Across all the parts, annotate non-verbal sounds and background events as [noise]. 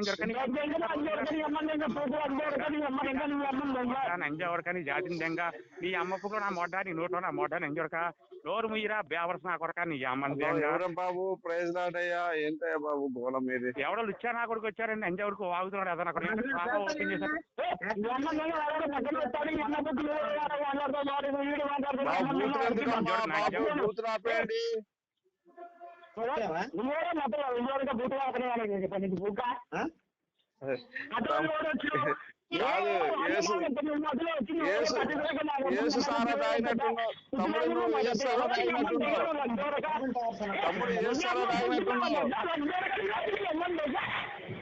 దగ్గర పుట్టిన దొరకని ఎంజవరకని జాతిని దెంగ. నీ మొడ్డ నీ నోట్లో నా మొడ్డ ఎంజవరక నోరు ముయ్యరా బేవర్స్ నా కొరక నీ అమ్మని బాబు? ప్రైజ్ లాడయ్యా ఏంటయ్యా బాబు గోళం మీది ఎవడో లుచ్చా నా కొడుకు వచ్చారండి ఎంజవరకు వాగుతున్నాడు ఓపెన్ చేశారు సారా తాగినట్టున్నావు. తమ్ముడు నువ్వు యేసు సారా తాగినట్టున్నావు. తమ్ముడు యేసు సారా తాగినట్టున్నావు.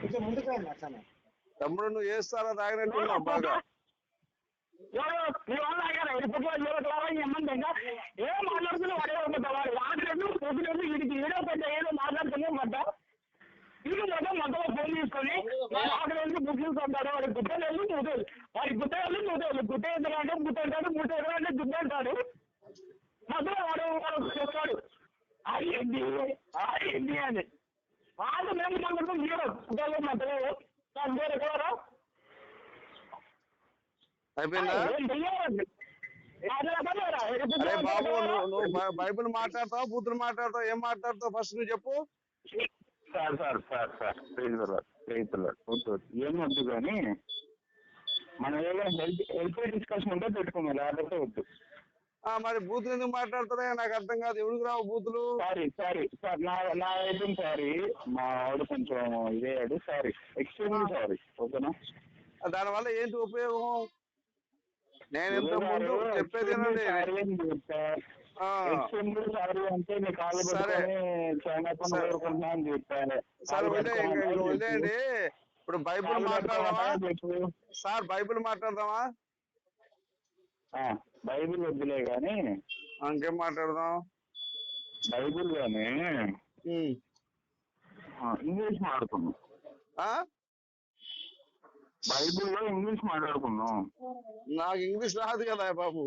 కొంచెం ముందుకు రండి అట్లనే తమ్ముడు నువ్వు యేసు సారా తాగినట్టున్నావు బాగా. ఏం మాట్లాడుతున్నావు? ఉంటుంది పొద్దులేదు వీడికి ఏదో పెద్ద ఏదో మాట్లాడుతున్నావు మధ్య వీడు మొత్తం మొత్తం ఫోన్ తీసుకొని వాడు ముస్లిమ్స్ అంటాడు వాడి గుట్టలు ముద్దలు వాడి గుట్టలు ముద్దలు గుట్ట ఎదురంటే గుట్ట అంటాడు గుట్ట ఎదురంటే గుడ్డ అంటాడు. మధ్యలో వాడు వాడు చెప్తాడు అది ఏంటి అది ఏంటి అని. వాళ్ళు మేము మాట్లాడుతూ మీరు గుట్టలు మధ్యలో అందరూ ఎవరు? అయిపోయిందా? అరే బాబు నువ్వు బైబిల్ మాట్లాడతావు బూతులు మాట్లాడతావు ఏం మాట్లాడతావు ఫస్ట్ నువ్వు చెప్పు. సార్ సార్ సార్ సార్ రైతులు ఏం వద్దు కానీ మనం ఏదైనా హెల్త్ హెల్త్ డిస్కషన్ ఉంటే పెట్టుకున్నాం లేకపోతే వద్దు. ఆ మరి బూతులు ఎందుకు మాట్లాడతారా నాకు అర్థం కాదు. ఎవరికి రావు బూతులు? సారీ సారీ సార్ నా నా అయితే సారీ మా వాడు కొంచెం ఇదేయాడు సారీ ఎక్స్ట్రీమ్లీ సారీ ఓకేనా? దాని వల్ల ఏంటి ఉపయోగం? నేను ఇంతకు ముందు చెప్పేది సారీ. వదిలేయండి ఇప్పుడు బైబిల్ మాట్లాడదామా? సార్ బైబిల్ మాట్లాడదామా? ఆ, బైబిల్ వద్దులే కానీ ఇంకేం మాట్లాడదాం? బైబిల్. ఆ, ఇంగ్లీష్ మాట్లాడుకుందాం. ఆ? బైబిల్లో ఇంగ్లీష్ మాట్లాడుకుందాం. నాకు ఇంగ్లీష్ రాదు కదా బాబు.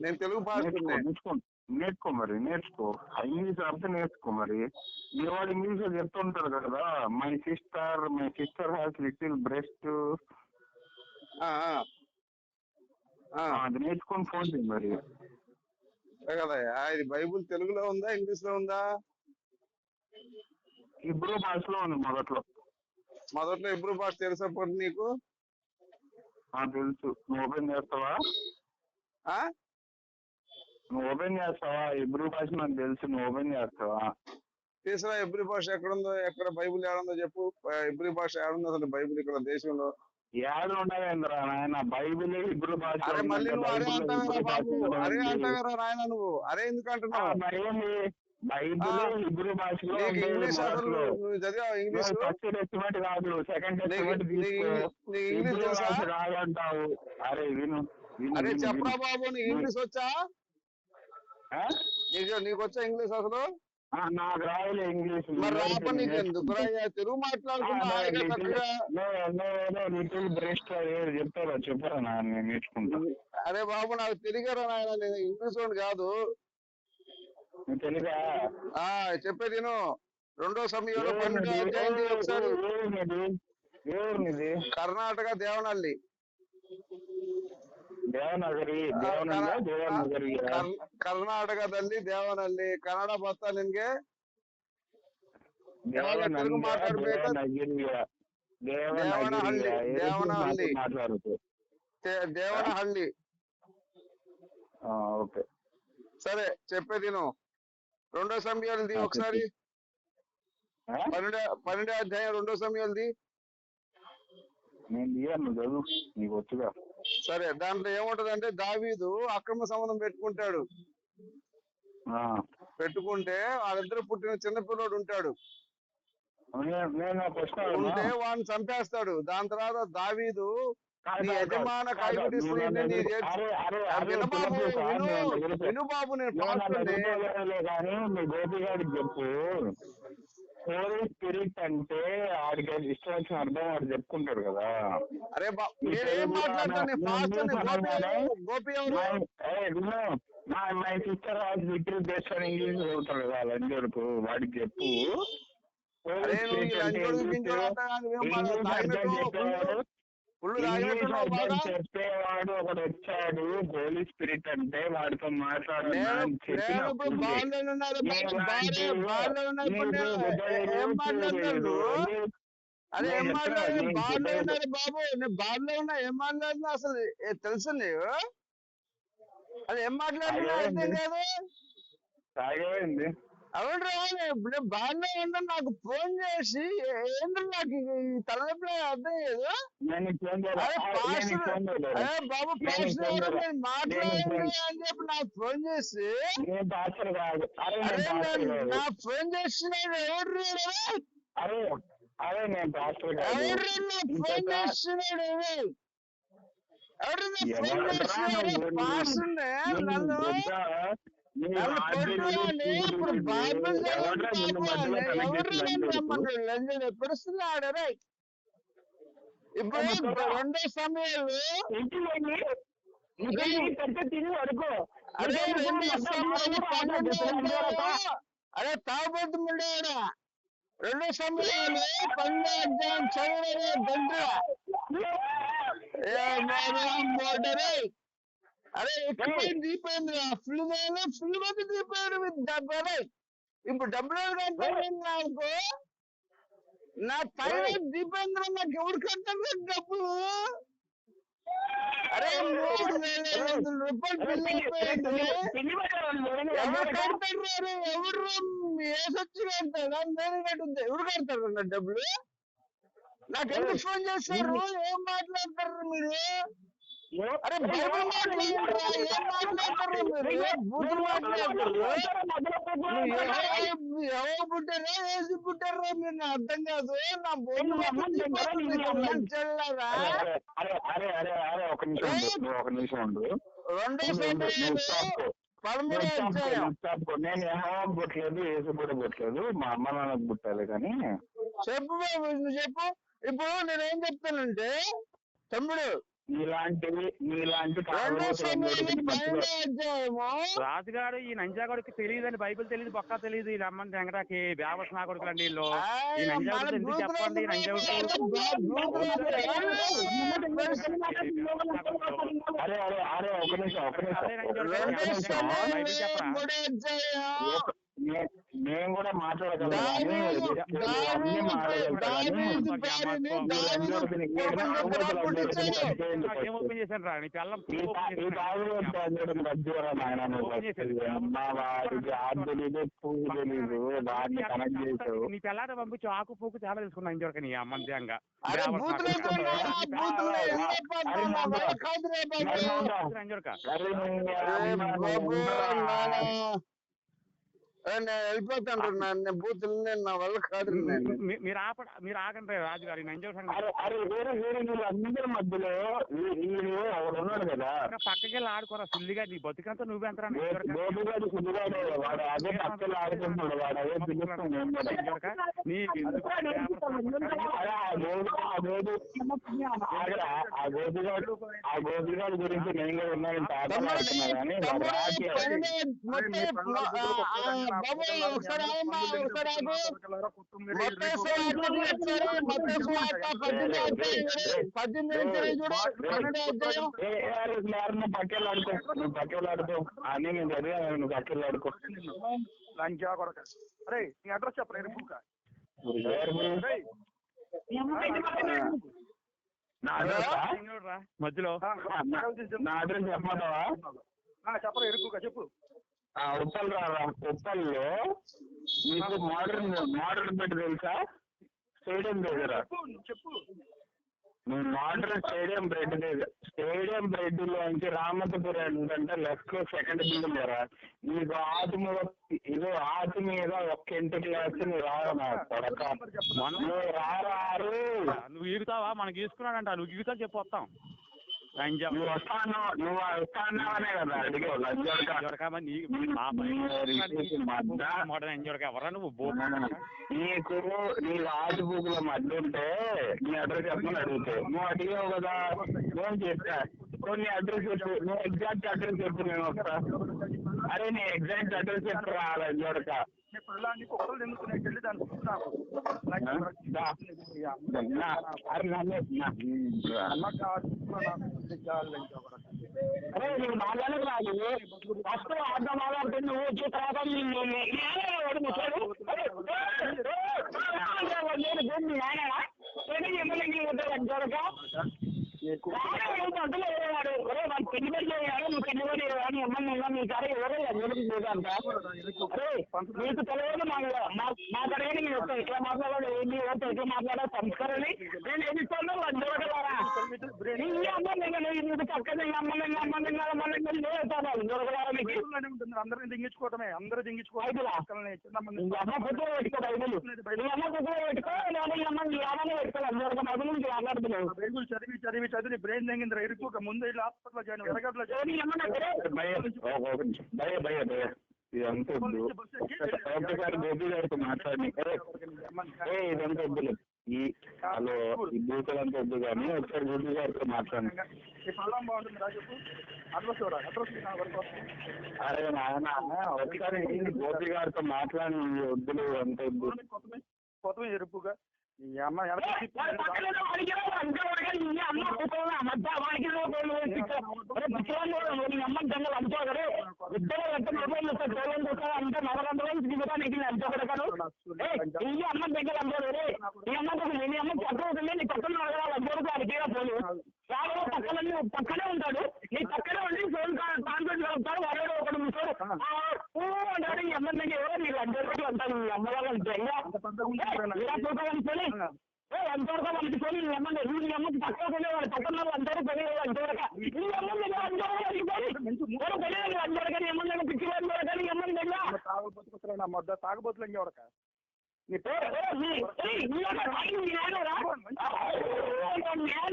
నేను తెలుగు నేర్చుకో నేర్చుకో మరి నేర్చుకో. ఇంగ్లీష్ అర్థం నేర్చుకో మరి. మీ వాడు ఇంగ్లీష్లో చెప్తుంటారు కదా my sister my sister has little breast ఆ, ఆ. ఆ, అది నేర్చుకొని ఫోన్ చేయి మరి. కదా ఇది బైబిల్ తెలుగులో ఉందా ఇంగ్లీష్లో ఉందా? ఇప్పుడు భాషలో ఉంది మొదట్లో. మొదట్లో ఎప్పుడు భాష తెలిసప్పుడు నీకు? తెలుసు. నువ్వు ఓపెన్ చేస్తావా? ఆ? నువ్వు ఓపెన్ చేస్తావా? ఇబ్రూ భాష నాకు తెలుసు నువ్వు ఓపెన్ చేస్తావా? తీసురా ఎబ్రి భాష ఎక్కడుందో ఎక్కడ బైబిల్ ఏడుందో చెప్పు. ఎబ్రి భాష ఏడుందో అసలు బైబిల్ ఇక్కడ దేశంలో. ఏడు ఉండవేంద్రా నాయన బైబిల్ ఇబ్రూ భాష అరే మళ్ళీ నువ్వు అరే బాబు? అరే ఉంది. అంటావురా నాయన నువ్వు? అరే ఎందుకు అంటున్నావు? బైబిల్ భాషలో ఇంగ్లీష్ ఫస్ట్ టెస్టిమెంట్ కాదు సెకండ్ టెస్టిమెంట్ ఇంగ్లీష్- తెలుసా? రాదంటావు. అరే విను అరే చెప్పరా. బాబు నీకు ఇంగ్లీష్ వచ్చా? నీకు వచ్చా ఇంగ్లీష్ అసలు? ఆ, నాకు రాయలే ఇంగ్లీష్ మరి రాప నీకు ఎందుకు తెలుగు లిటిల్ బ్రెస్ట్ చెప్తారా చెప్పరా నా నేను నేర్చుకుంటా. అరే బాబు నాకు తెలియరా నాయన నేను ఇంగ్లీష్ కాదు. ఆ చెప్పేది నేను రెండో సమయంలో పన్నెండో అధ్యాయం ఒకసారి కర్ణాటక దేవనల్లి ದೇವನಗರಿ ದೇವನಗರಿ ಕರ್ನಾಟಕದಲ್ಲಿ ದೇವನಲ್ಲಿ ಕನ್ನಡ ಬರ್ತಾ ನಿನ್ಗೆ ತೆಲುಗು ಮಾತಾಡ್ಬೇಕು ದೇವನಹಳ್ಳಿ ದೇವನಹಳ್ಳಿ దేవనహల్లి ఓకే సరే చెప్పేది నువ్వు రెండో సమయాలది ఒకసారి? పన్నెండు పన్నెండో అధ్యాయం రెండో సమయాలది నేను తీయను చదువు. నీకు వచ్చుగా. సరే దాంట్లో ఏముంటదంటే దావీదు అక్రమ సంబంధం పెట్టుకుంటాడు. ఆ. పెట్టుకుంటే వాళ్ళిద్దరు పుట్టిన చిన్న పిల్లోడు ఉంటాడు? ఉంటే వాడిని చంపేస్తాడు. దాని తర్వాత దావీదు నీ యజమాన నీ విను బాబు విను నేను విను బాబు కానీ మీ గోపి గారికి చెప్పు. హోలీ స్పిరిట్ అంటే ఆడికి ఇష్టం వచ్చిన అర్థం వాడు చెప్పుకుంటాడు కదా. అరే నేనేం మాట్లాడతాను? Gopi my sister has little best అని ఇంగ్లీష్ చదువుతాడు కదా లంజోడుకు వాడికి చెప్పు. అరే నువ్వు ఫుల్ చెప్పేవాడు ఒకడు వచ్చాడు హోలీ స్పిరిట్ అంటే వాడితో ఏం మాట్లాడతాడు అరే ఏం మాట్లాడారు బార్లో ఉన్నారు బాబు. నేను బార్లో ఉన్నా ఏం అసలు? తెలుసు నీవు అది ఏం మాట్లాడుతున్నా తాగేమైంది అవును ఇప్పుడు బాగానే ఉన్నా నాకు ఫోన్ చేసి ఏంటో నాకు తలనొప్పి అర్థం నేను అరే బాబు పాస్టర్ నేను మాట్లాడండి అని చెప్పి నాకు ఫోన్ చేసి నేను నేను నేను- నా ఫోన్ చేస్తున్నాడు ఎవరు రా? అరే అరే నేను పాస్టర్ ఎవరు ఫోన్ చేస్తున్నాడు ఎవరు? ఎవరు చేస్తున్నాడు? పాస్టర్ నన్ను ఇప్పుడు. బైబిల్ ఎవరు ఎప్పుడుస్తున్నాడు రే ఇప్పుడు రెండో సమయంలో వరకు. అదే రెండో సమయంలో అదే తాగుబోతు ముండాడు రెండో సమయంలో పన్నెండు అధ్యాయం చదవడే దండ్ర [laughs] మోడరే అరే ఫుల్ ఫుల్ మంది డబ్బు. ఇప్పుడు డబ్బులు నా పైన దీపేంద్ర నాకు ఎవరు అరే మూడు వేల ఐదు వందల రూపాయలు బిల్ అయిపోయింది ఎవరు కడతారు? ఎవరు? వేసొచ్చి కడతాడా నేను కట్టుద్ది? ఎవరు కడతారు నా డబ్బులు? నాకు ఎందుకు ఫోన్ చేస్తారు? ఏం మాట్లాడతారు మీరు? ఎవరు పుట్టారా? ఏసి పుట్టారా మీరు? నాకు అర్థం కాదు. నా బోర్డు ఒక నిమిషం ఉండు. రెండో. పదమూడో. నేను ఏమో పుట్టలేదు ఏసు కూడా పుట్టలేదు. మా అమ్మ నాన్నకు పుట్టాలి కానీ. చెప్పు బాబు నువ్వు చెప్పు. ఇప్పుడు నేనేం చెప్తానంటే తమ్ముడు నీలాంటివి నీలాంటి రాజుగాడు ఈ నంజాగాడికి తెలియదని బైబిల్ తెలియదు బొక్క తెలియదు ఈ రమ్మని వెంకటాకి బేవస్ నా కొడుకులు అండి వీళ్ళు. ఈ నంజాగుడు ఎందుకు చెప్పండి? నంజాగుడు అదే. బైబిల్ చెప్పరా? నేను కూడా నీ పిల్లాట పంపించి ఆకు పూకు చాలా తెలుసుకున్నా ఇంజోరక నీ బాబు. అంజోరక నేను వెళ్ళిపోతాను నేను బూతులు నేను నా వల్ల కాదు నేను. మీ- మీరు ఆప మీరు ఆగండి రాజుగారు. ఈ నంజోర సంగతి అరే అరే వేరే వేరే వీళ్ళందరి మధ్యలో వీ- వీడు ఒకడు ఉన్నాడు కదా. పక్కకి వెళ్ళి ఆడుకోరా. సుల్లిగా నీ బతుకంతా నువ్వెంతరా గోపిగాడు సుద్దిగాడు వాడు అదే పక్కన ఆడుకుంటున్నాడు. వాడు అదే నేను. నీ ఎందుకు అరే ఆ గోపి ఆ ఆగరా ఆ గురించి నేను కూడా ఉన్నాను. తమ్ముడు మొత్తం ఆ, ఆ, నువ్వు అని నేను చదివాను నువ్వు లంచా కొడక. అరే నీ అడ్రస్ చెప్పరా మధ్యలో. నా అడ్రస్ చెప్పమంటావా? చెప్పరా ఎరుపుక చెప్పు. ఉప్పల్ ఉప్పల్లో నీకు మోడర్న్ మోడర్న్ బెడ్ తెలుసా? స్టేడియం దగ్గర చెప్పు మోడర్న్ స్టేడియం బ్రెడ్ దగ్గర స్టేడియం బ్రెడ్ లోంచి రామతపురం ఏంటంటే లెఫ్ట్లో సెకండ్ బిల్డింగ్ కదా నీకు ఆటు మీద ఇదో ఆటు మీద ఒక్క ఇంటికి వేస్తే నువ్వు రావు నా కొడక నువ్వు రారారు నువ్వు ఈగుతావా? మనకి ఈసుకున్నాడంట. నువ్వు ఈగుతా చెప్పు వస్తాం. లంజా నువ్వు వస్తాను నువ్వు వస్తాననే కదా ఎంజోరక ఎవరా నువ్వు? నీకు నీ రాజు బుక్ల మధ్య ఉంటే నీ అడ్రస్ చెప్పమని అడుగుతావు నువ్వు అడిగావు కదా నేను చెప్తా నీ అడ్రస్ చెప్పు నువ్వు ఎగ్జాక్ట్ అడ్రస్ చెప్పు నేను వస్తా. అరే నీ ఎగ్జాక్ట్ అడ్రస్ చెప్పు రావాలి చూడక పిల్లాన్ని కుక్కలు తింటున్నాయి వెళ్ళి దాన్ని చూస్తున్నాను అరే నాకు నువ్వు మాట్లాడకు రాదు ఫస్ట్ ఆట మాట్లాడుతుంది నువ్వు వచ్చే తర్వాత నేను భూమి నీ ఆయననా? ఏదో ఎమ్మెల్యే. ఒరే, వాడు పెళ్ళి అయ్యాడు, నువ్వు పెళ్ళి పోదంట నీకు తెలియదు మా నేను వస్తాను ఎట్లా మాట్లాడాలి ఏంటి ఎవరితో ఎట్లా మాట్లాడాలి సంస్కారాన్ని నేను ఇస్తాను వాడు దొరకలారా నీ అమ్మ నిన్న నువ్వు పక్కన నీ అమ్మ నిన్న అమ్మ నిన్న అమ్మ నిన్న నేను వేస్తాను దొరకలారా మీకు అందరిని దింగించుకోవటమే. అందరూ నీ అమ్మ పుట్టుక పెట్టుకో బైబిల్ నీ అమ్మ పుట్టుక పెట్టుకో లేదా నీ అమ్మ నీ అమ్మనే పెట్టుకోవాలి దొరక బైబిల్ నుంచి బైబిల్ చదివి చదివి చదివి బ్రెయిన్ ఇరుకు ముందు హాస్పిటల్ జాయిన్ ఎరగట్లో ఏ నీ అమ్మ దగ్గరే భయ భయ భయ భయ. ఇదంతా వద్దు. ఒకసారి గోపి గారితో మాట్లాడి. ఏ ఇదంతా వద్దులే. ఈ హలో ఈ బూతులంతా వద్దు కానీ ఒకసారి గోపి గారితో మాట్లాడి ఈ పల్లం బాగుంటుంది రా చెప్పు. అడ్రస్ చూడ అడ్రస్ నా వరకు వస్తుంది అరే నాయన ఒకసారి గోపి గారితో మాట్లాడి వద్దులు అంత వద్దు. కొత్తమే ఎరుపుగా. ఈ అమ్మ నీ పక్కనే ఉంటాడు. నీ పక్కనే ఉండి ఫోన్ కాన్ఫరెన్స్ ఉంటాడు వాడు ఒకడు ముసడు అంటాడు ఈ అమ్మ దగ్గర ఎవరో నీళ్ళు అందరికీ అంటారు నీ అమ్మ వాళ్ళు అంతే ఇంకా అంత పెద్దగా ఉంటుంది ఇలా చూసుకోవాలనుకొని ఏ ఎంతవరకు వాళ్ళకి పోయి నీ అమ్మ నీ అమ్మకి పక్కన పోయి వాళ్ళు పక్కన వాళ్ళు అందరూ పోయి ఎంతవరకు నీ అమ్మ దగ్గర అందరూ వాళ్ళకి పోయి ఎవరు తెలియదు అందరికీ నీ అమ్మ దగ్గర పిచ్చి వాళ్ళు కూడా నీ అమ్మ దగ్గర తాగబోతున్నా నా మొద్ద తాగబోతులు ఇంకెవరక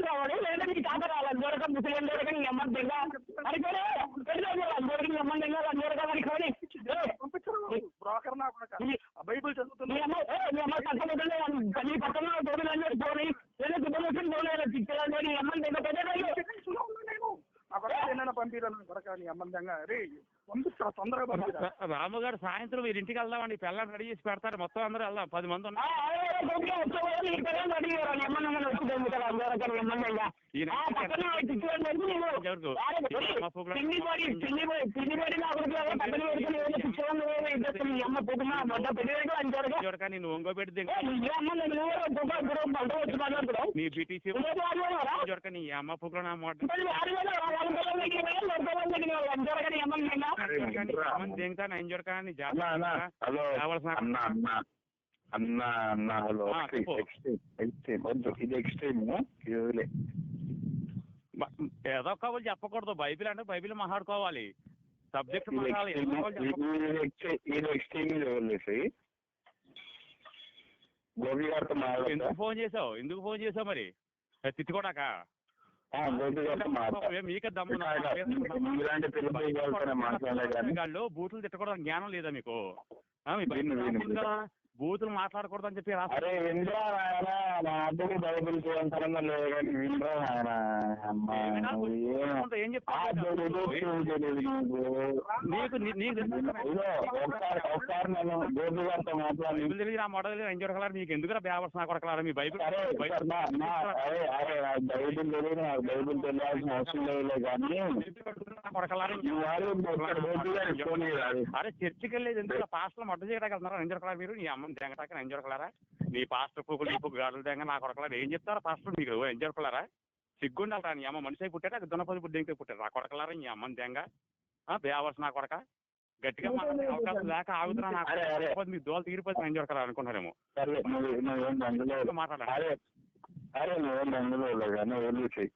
రావాడు, లేదా నీకు తాత రావాలి, అందరికీ ముసలి అందరికీ నీ అమ్మ దగ్గర. అనుకోలే, పెద్దలు అందరికీ నీ అమ్మ దగ్గర, అందరికీ అనుకోని. ఏ, పంపించరు బ్రోకర్ నా నీ- బైబిల్ నీ అమ్మ ఏ, నీ అమ్మ ఉంటుంది, నీ పక్కన తోడులందరూ పోని లేదా తుమ్మలొచ్చిన పోలేదు పిచ్చలందరూ నీ అమ్మ దగ్గర నా ఏమైనా పంపిరాను కొడక నీ అమ్మందంగా రే పంపిస్తా తొందరగా పంపిరా రాము గారు సాయంత్రం మీరు ఇంటికి వెళ్దామండి. పిల్లల్ని రెడీ చేసి పెడతారు. మొత్తం అందరూ వెళ్దాం. పది మంది ఉన్నారు. ఎవరికా? నేను ఒంగో పెడితే ఏ, నీ బీటీసీ? ఎవరికా నీ అమ్మ పుగ్గులు నా మాట నేను చూడకా నీ హలో కావాల్సిన అన్న అన్న హలో. ఎక్స్ట్రీమ్ వద్దు ఇది ఎక్స్ట్రీమ్ ఇది వదిలే ఏదో కబుర్లు చెప్పకూడదు. బైబిల్ అంటే బైబిల్ మాట్లాడుకోవాలి సబ్జెక్ట్ ఇది ఎక్స్ట్రీమ్ వదిలేసి గోపి గారితో ఎందుకు ఫోన్ చేసావు? ఎందుకు ఫోన్ చేసావు మరి? తిట్టుకోడాక? వాళ్ళు బూతులు తిట్టకూడదు జ్ఞానం లేదా మీకు? బూతులు మాట్లాడకూడదు అని చెప్పి రాస్తారు అరే వినరా నాయన నా అడ్డుకు బైబిల్ చూడంతరంగా లేదు. కానీ నాయన అమ్మా ఏం ఏం ఆ దేవుడు నీకు. నీకు నీ- నీకు తెలుసు కదా. ఇదో ఒకసారి ఒకసారి నేను గోపి గారితో మాట్లాడి బైబిల్ తెలియదు నా మోడల్ మీకు ఎందుకు బేవర్స్ నా కొడకలారా మీ బైబిల్ అరే సార్ నా నా అరే అరే నాకు బైబిల్ తెలియదు నాకు బైబిల్ తెలియాల్సిన అవసరం లేదులే కానీ నా కొడకలారా ఈ వారు ఇక్కడ గోపి గారికి ఫోన్ చేయరాదు అరే చర్చికి వెళ్ళేది ఎందుకు పాస్టర్ మొట్ట చేయడానికి వెళ్తున్నారా కలర్ మీరు? నీ అమ్మని దెంగటాక ఎంజాయ్ కలరా నీ పాస్టర్ పువ్వులు నీ పువ్వు గాడులు దెంగ నా కొడకలారా? ఏం చెప్తారా పాస్టర్ మీకు ఎంజాయ్ కలరా సిగ్గుండాలరా నీ అమ్మ మనిషి అయి పుట్టాడు? అది దున్నపది బుడ్డి పుట్టాడు? నా కొడకలారా నీ అమ్మని దెంగ బేవర్స్ నా కొడక? గట్టిగా మాట్లాడే అవకాశం లేక ఆగుతున్నా నాకు. మీ దోలు తీరిపోతే నువ్వు నువ్వేం బంధులో మాట్లాడాలి అరే నువ్వేం వెళ్ళి చెయ్యి.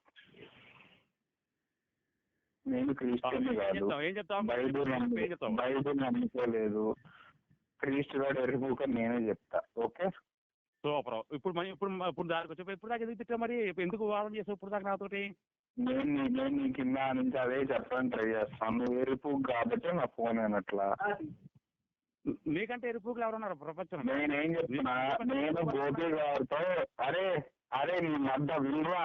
నేను క్రిస్టియన్ ఏం కాదు. ఏం ఏం బైబిల్ నమ్ముకోలేదు. క్రీస్తు గారు ఎరుపుక నేనే చెప్తా. ఓకే సూపర్ ఇప్పుడు మరి ఇప్పుడు ఇప్పుడు దానికి వచ్చి ఇప్పుడు దాకా ఎందుకు తిట్టా మరి? ఎందుకు వాదన చేసావు ఇప్పుడు దాకా నాతోటి? నేను నేను నీ కింద నుంచి అదే చెప్పడానికి ట్రై చేస్తాను నువ్వు ఎరుపు కాబట్టి నా ఫోన్ అయినట్లా నీకంటే ఎరుపులు ఎవరున్నారు? ప్రపంచంలో. నేనేం చెప్తున్నా? నేను గోపి గారితో అరే అరే నీ మధ్య వినరా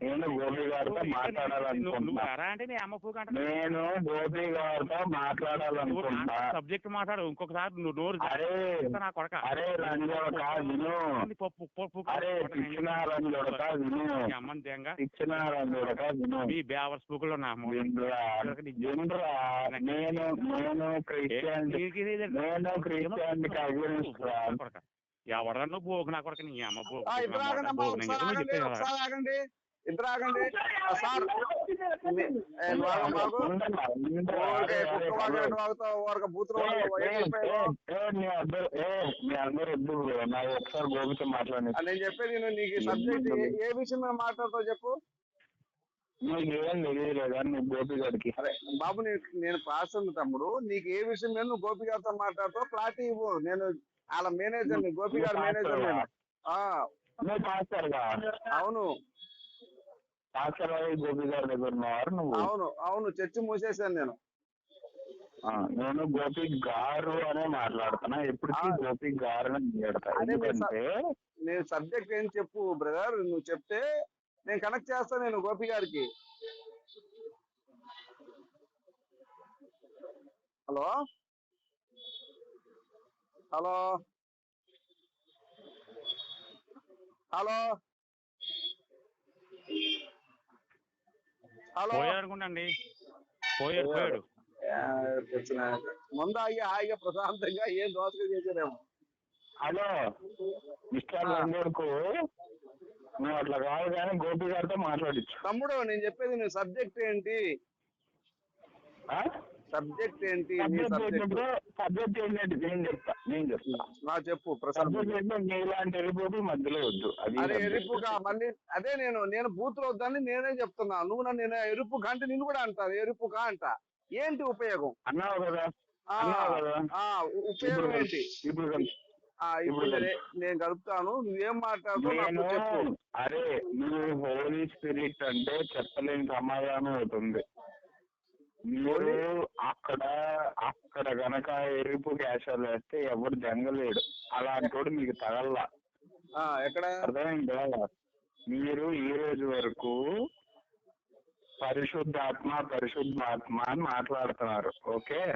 నేను గోపి గారితో నువ్వు మాట్లాడాలనుకుంటున్నా ఎరా అంటే నీ అమ్మ పూక అంటే నేను గోపి గారితో మాట్లాడాలనుకుంటున్నా సబ్జెక్ట్ మాట్లాడు ఇంకొకసారి నువ్వు నోరు అరే నా కొడక అరే రంజోడక విను అరే ఇచ్చిన రంజోడక విను ఇచ్చిన రంజోడక విను మీ బేవర్స్ బుక్లో నా నేను నేను క్రిస్టియన్ నేను రా ఎవడన్నా నువ్వు బోగు నా కొడక నీ అమ్మ ఆ, ఇద్దరు ఆగండి సార్. బూతులు ఒకసారి గోపితో మాట్లాడి నేను చెప్పేది నీకు సబ్జెక్ట్ ఏ విషయం మీద మాట్లాడతావు చెప్పు. గోపి బాబు నేను నేను పాస్టర్ తమ్ముడు నీకు ఏ విషయం మీద నువ్వు గోపి గారితో మాట్లాడతావు క్లారిటీ ఇవ్వు. నేను వాళ్ళ మేనేజర్ గోపి గారి మేనేజర్ నేను అవును. గోపి గారి దగ్గర ఉన్నవారు నువ్వు. అవును అవును చర్చి మూసేశాను నేను. నేను గోపి గారు అనే మాట్లాడుతున్నా. ఎప్పటికీ ఆ. గోపి గారు ఎందుకంటే నేను సబ్జెక్ట్ ఏం చెప్పు బ్రదర్ నువ్వు చెప్తే నేను కనెక్ట్ చేస్తాను నేను గోపి గారికి. హలో? హలో? హలో? హలో. పోయాడు అనుకుంటండి పోయాడు. పోయాడు ముందు అయ్యి హాయిగా ప్రశాంతంగా ఏం దోసగా చేసారేమో హలో మిస్టర్ రంగూర్కు నువ్వు అట్లా కాదు కానీ గోపి గారితో మాట్లాడచ్చు. తమ్ముడు నేను చెప్పేది నీ సబ్జెక్ట్ ఏంటి? సబ్జెక్ట్ ఏంటి? సబ్జెక్ట్ ఏంటంటే ఏంటంటే నేను చెప్తా నేను చెప్తా. నా చెప్పు ఏంటంటే నీలాంటి వెళ్ళిపోతే మధ్యలో వద్దు అది అరే. ఎరుపుగా మళ్ళీ అదే నేను నేను బూతులు వద్దని నేనే చెప్తున్నా. నువ్వు నన్ను నేను ఎరుపుగా అంటే నిన్ను కూడా అంటారు ఎరుపుగా అంట. ఏంటి ఉపయోగం? అన్నావు కదా ఆ, ఉపయోగం ఏంటి? ఇప్పుడు ఇప్పుడు నేను- కలుపుతాను. నువ్వేం మాట్లాడుతావు నేను నాకు చెప్పు. అరే నువ్వు హోలీ స్పిరిట్ అంటే చెప్పలేని సమాధానం అవుతుంది మీరు అక్కడ అక్కడ గనక ఎరుపు క్యాషాలు వేస్తే ఎవరు జంగలేడు. అలాంటి మీకు తగల్లా. ఆ, ఎక్కడ? అర్థమైందా? మీరు ఈ రోజు వరకు పరిశుద్ధాత్మ పరిశుద్ధాత్మ అని మాట్లాడుతున్నారు ఓకే?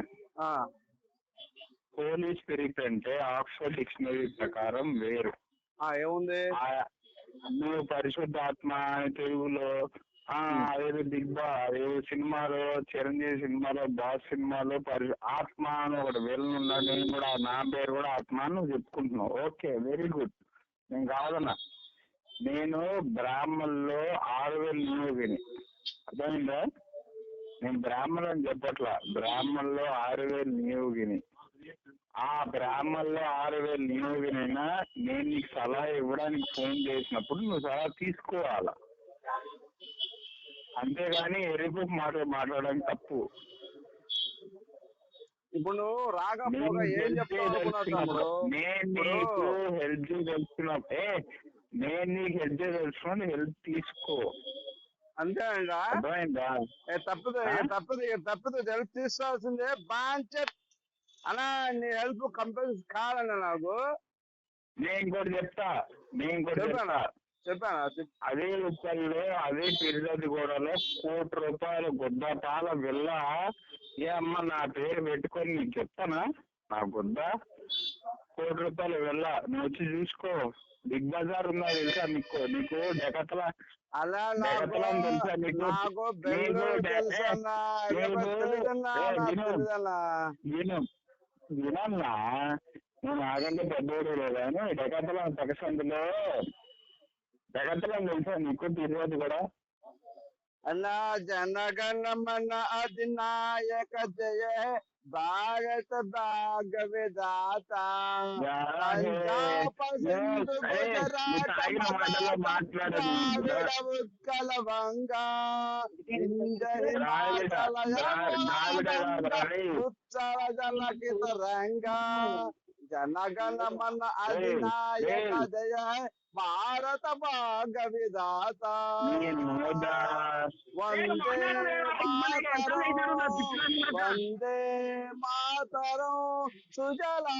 హోలీ స్పిరిట్ అంటే ఆక్స్ఫర్డ్ డిక్షనరీ ప్రకారం వేరు. ఏముంది? నువ్వు పరిశుద్ధాత్మ అని తెలుగులో అదే బిగ్ బా అదే సినిమాలో చిరంజీవి సినిమాలో బాస్ సినిమాలో పరి ఆత్మ అని ఒకటి వెళ్ళున్నాడు నేను కూడా నా పేరు కూడా ఆత్మ అని నువ్వు చెప్పుకుంటున్నావు. ఓకే వెరీ గుడ్ నేను కాదన్నా. నేను బ్రాహ్మణుల్లో ఆరు వేలు విని అర్థమైందా? నేను బ్రాహ్మణులు అని చెప్పట్లా. బ్రాహ్మణుల్లో ఆరు వేలు నియోగిని ఆ బ్రాహ్మణుల్లో ఆరు వేలు నియోగినైనా నేను నీకు సలహా ఇవ్వడానికి ఫోన్ చేసినప్పుడు నువ్వు సలహా తీసుకోవాలా? అంతేగాని ఎరుపు మాట మాట్లాడడం తప్పు. ఇప్పుడు రాగా ఏం చేయదలుచుకున్నప్పుడు, తమ్ముడు నేను నీకు హెల్ప్ చేయదలుచుకున్నప్పుడు ఏ నేను నీకు హెల్ప్ చేయదలుచుకున్నప్పుడు హెల్ప్ తీసుకో. అంతే ఏ తప్పదు తప్పదు తప్పదు హెల్ప్ తీసుకోవాల్సిందే. బాంచెట్ అలా నీ హెల్ప్ కంపల్సరీ కావాలన్న నాకు. నేను ఇంకోటి చెప్తా. నేను చెప్పానా? చెప్తా. చెప్పానా చెప్ అదే ఉప్పల్లో అదే పిరిదది గోడలో కోటి రూపాయలు గుడ్డ పాల విల్ల. ఏ అమ్మ నా పేరు పెట్టుకొని నీకు చెప్తానా? నా గుడ్డ. కోటి రూపాయలు వెళ్ళ నువ్వు వచ్చి చూసుకో. బిగ్ బజార్ ఉందా తెలుసా నీకు? నీకు డెకతల అలా తెలుసా నీకు? విను. వినన్నా? నేను ఆగంటే పెద్దోడు కానీ డెకతలం పకసందులో డెకతలం తెలుసా నీకు తిరుపతి కూడా. అన్నా జనగణమన అధినాయక జయ భారత భాగ విధాత ఉత్కల వంగా. ఉత్సవ జనకిత రంగా జనగణమన అధినాయక ఏయ్. జయ భారత భాగ విధాత నేను మోదా వందే మాతరం వందే మాతరం సుజలా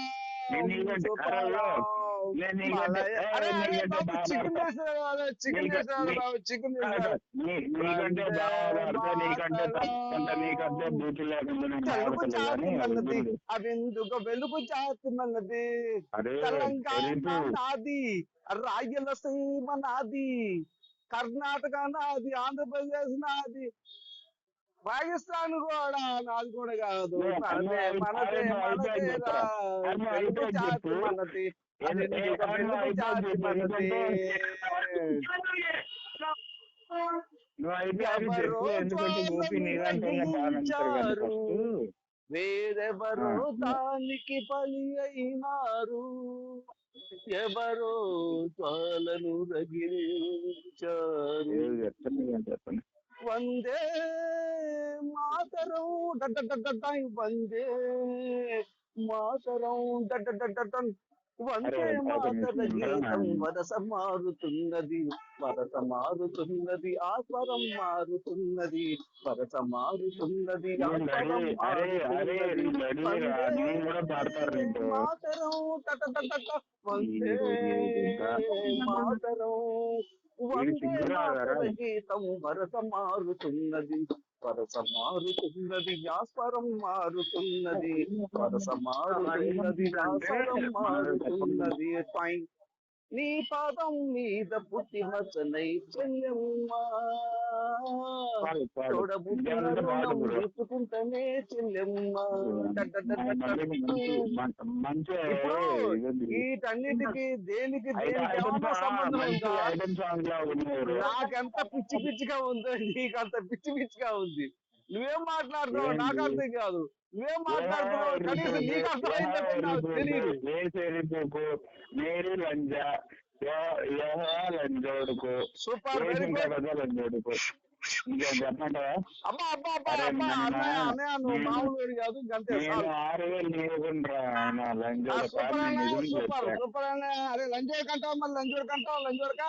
చికెన్ నీకంటే నీకంటే నీకంటే బూతి లేకుండా వెలుగు అరే తెలంగాణ. నాది రాయలసీమ నాది కర్ణాటక నాది ఆంధ్రప్రదేశ్ నాది పాకిస్తాన్ కూడా నాది కూడా కాదు మనదే మనదే మనదే. మనది. వేరెవరో దానికి బలి అయినారు? ఎవరో జ్వాలను రగిలించారు? చెప్పండి వందే మాతరం డడ్డడ్డడ్డాయి వందే మాతరం డడ్డడ్డడ్డన్ వందే మాతర గీతం. వరస మారుతున్నది వరస మారుతున్నది ఆస్వరం మారుతున్నది వరస మారుతున్నది మాతరం టటటటట వందే. మాతరం వందే సిగ్గురా మాతర రా. గీతం వరస మారుతున్నది. వరస మారుతున్నది యాస్వరం మారుతున్నది. వరస మారుతున్నది యాస్వరం మారుతున్నది. ఫైన్ నీ పాదం మీద పుట్టి మచ్చనై చెల్లెమ్మా. తీర్చుకుంటేనే చెల్లెమ్మా. వీటన్నిటికి దేనికి సంబంధం నాకెంత పిచ్చి పిచ్చిగా ఉందో నీకు అంత పిచ్చి పిచ్చిగా ఉంది. నువ్వేం మాట్లాడుతున్నావు? నాకు అర్థం కాదు. నువ్వేం మాట్లాడుతున్నావు? కనీసం నీకు అర్థమైందంటే నాకు తెలియదు మేరీ లంజా లంజోడుకో సూపర్ వెరీ గుడ్. లంజోడుకో. అమ్మా అబ్బా అబ్బా నాన్న, అన్నయ్య అన్నయ్య నువ్వు మామూలు కాదు నేను ఆరు వేలు నీకుండ్రా సూపర్ అన్నయ్య సూపర్ అన్నయ్య. అరే లంజోడు కంటావు మరి? లంజోడు కంటావు? లంజోడుకా?